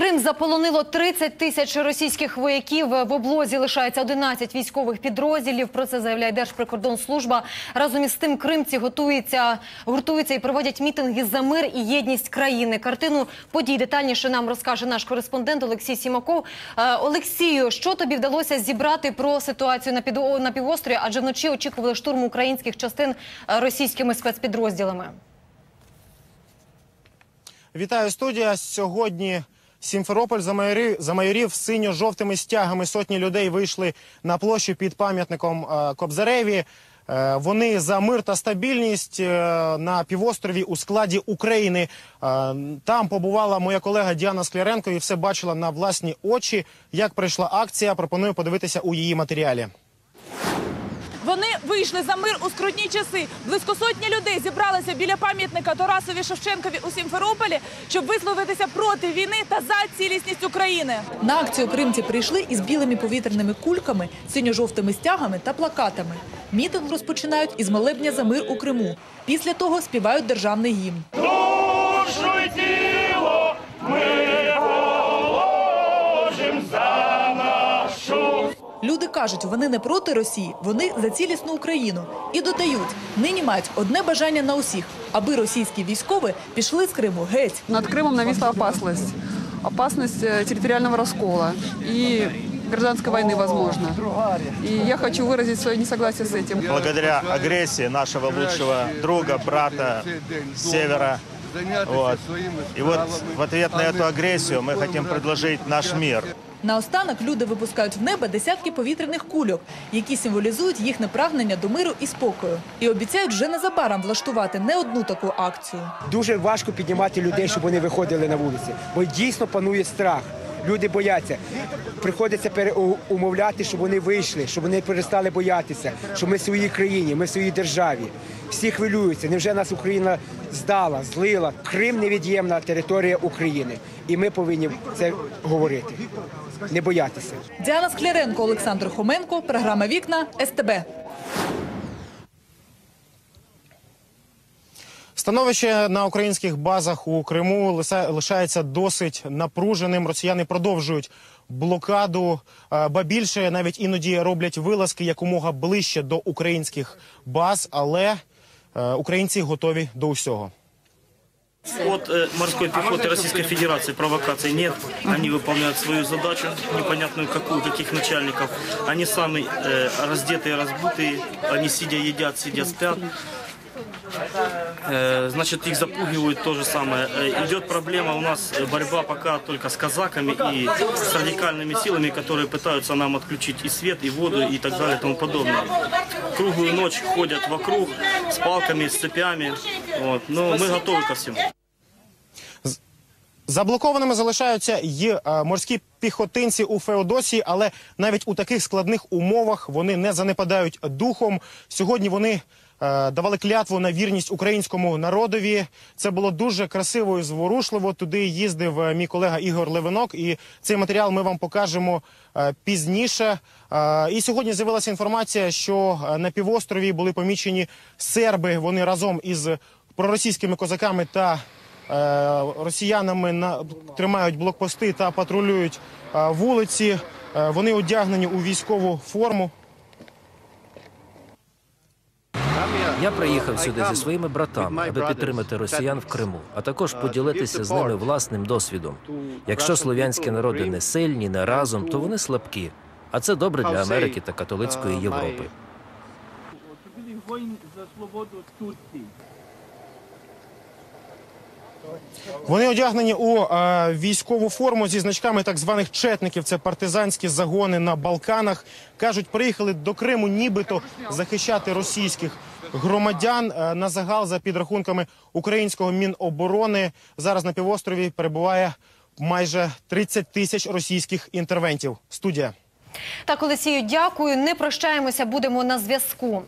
Крим заполонило 30 тисяч російських вояків. В облозі лишається 11 військових підрозділів. Про це заявляє Держприкордонслужба. Разом із тим кримці готуються, гуртуються і проводять мітинги за мир і єдність країни. Картину подій детальніше нам розкаже наш кореспондент Олексій Сімаков. Е, Олексію, що тобі вдалося зібрати про ситуацію на, підо- на півострові? Адже вночі очікували штурму українських частин е, російськими спецпідрозділами. Вітаю студія. Сьогодні Сімферополь замайорів, синьо-жовтими стягами. Сотні людей вийшли на площу під пам'ятником е, Кобзареві. Е, Вони за мир та стабільність е, на півострові у складі України. Там побувала моя колега Діана Скляренко і все бачила на власні очі. Як пройшла акція, пропоную подивитися у її матеріалі. Вийшли за мир у скрутні часи. Близько сотні людей зібралися біля пам'ятника Тарасові Шевченкові у Сімферополі, щоб висловитися проти війни та за цілісність України. На акцію кримці прийшли із білими повітряними кульками, синьо-жовтими стягами та плакатами. Мітинг розпочинають із молебня за мир у Криму. Після того співають державний гімн. душу тіло ми Люди кажуть, вони не проти Росії, вони за цілісну Україну. І додають, нині мають одне бажання на усіх, аби російські військові пішли з Криму геть. Над Крымом нависла опасность. Опасность э, территориального раскола и гражданской войны, возможно. И я хочу выразить свое несогласие с этим. благодаря агрессии нашего лучшего друга, брата с севера. Вот. И вот в ответ на эту агрессию мы хотим предложить наш мир. Наостанок люди випускають в небо десятки повітряних кульок, які символізують їхнє прагнення до миру і спокою. І обіцяють вже незабаром влаштувати не одну таку акцію. Дуже важко піднімати людей, щоб вони виходили на вулиці, бо дійсно панує страх. Люди бояться. Приходиться переумовляти, щоб вони вийшли, щоб вони перестали боятися, що ми в своїй країні, ми в своїй державі. Всі хвилюються. Невже нас Україна здала, злила? Крим невід'ємна територія України, і ми повинні це говорити, не боятися. Діана Скляренко, Олександр Хоменко, програма Вікна СТБ. Становище на українських базах у Криму лиса- лишається досить напруженим. Росіяни продовжують блокаду, е, ба більше навіть іноді роблять вилазки якомога ближче до українських баз, але українці готові до усього. От э, морской пехоты Российской Федерации провокаций нет. Они выполняют свою задачу, непонятную какую, каких начальников. Они сами э, раздетые, разбутые, они сидя едят, сидя спят. Э, Значит, их запугивают то же самое. Э, Идет проблема у нас э, борьба пока только с казаками и с радикальными силами, которые пытаются нам отключить и свет, и воду, и так далее, и тому подобное. Круглую ночь ходят вокруг с палками, с цепями. Вот. Но мы готовы ко всему. Заблокованими залишаються й е, морські піхотинці у Феодосії, але навіть у таких складних умовах вони не занепадають духом. Сьогодні вони е, давали клятву на вірність українському народові. Це було дуже красиво і зворушливо. Туди їздив е, мій колега Ігор Левинок, і цей матеріал ми вам покажемо е, пізніше. Е, І сьогодні з'явилася інформація, що е, на півострові були помічені серби. Вони разом із проросійськими козаками та Е, росіянами на тримають блокпости та патрулюють е, вулиці. Е, Вони одягнені у військову форму. Я приїхав сюди зі своїми братами, аби підтримати росіян в Криму, а також поділитися з ними власним досвідом. Якщо слов'янські народи не сильні, не разом, то вони слабкі. А це добре для Америки та католицької Європи. Вони одягнені у е, військову форму зі значками так званих четників. Це партизанські загони на Балканах. кажуть, приїхали до Криму, нібито захищати російських громадян. Е, на загал за підрахунками українського міноборони зараз на півострові перебуває майже 30 тисяч російських інтервентів. Студія. Так, Олексію, дякую. Не прощаємося, будемо на зв'язку.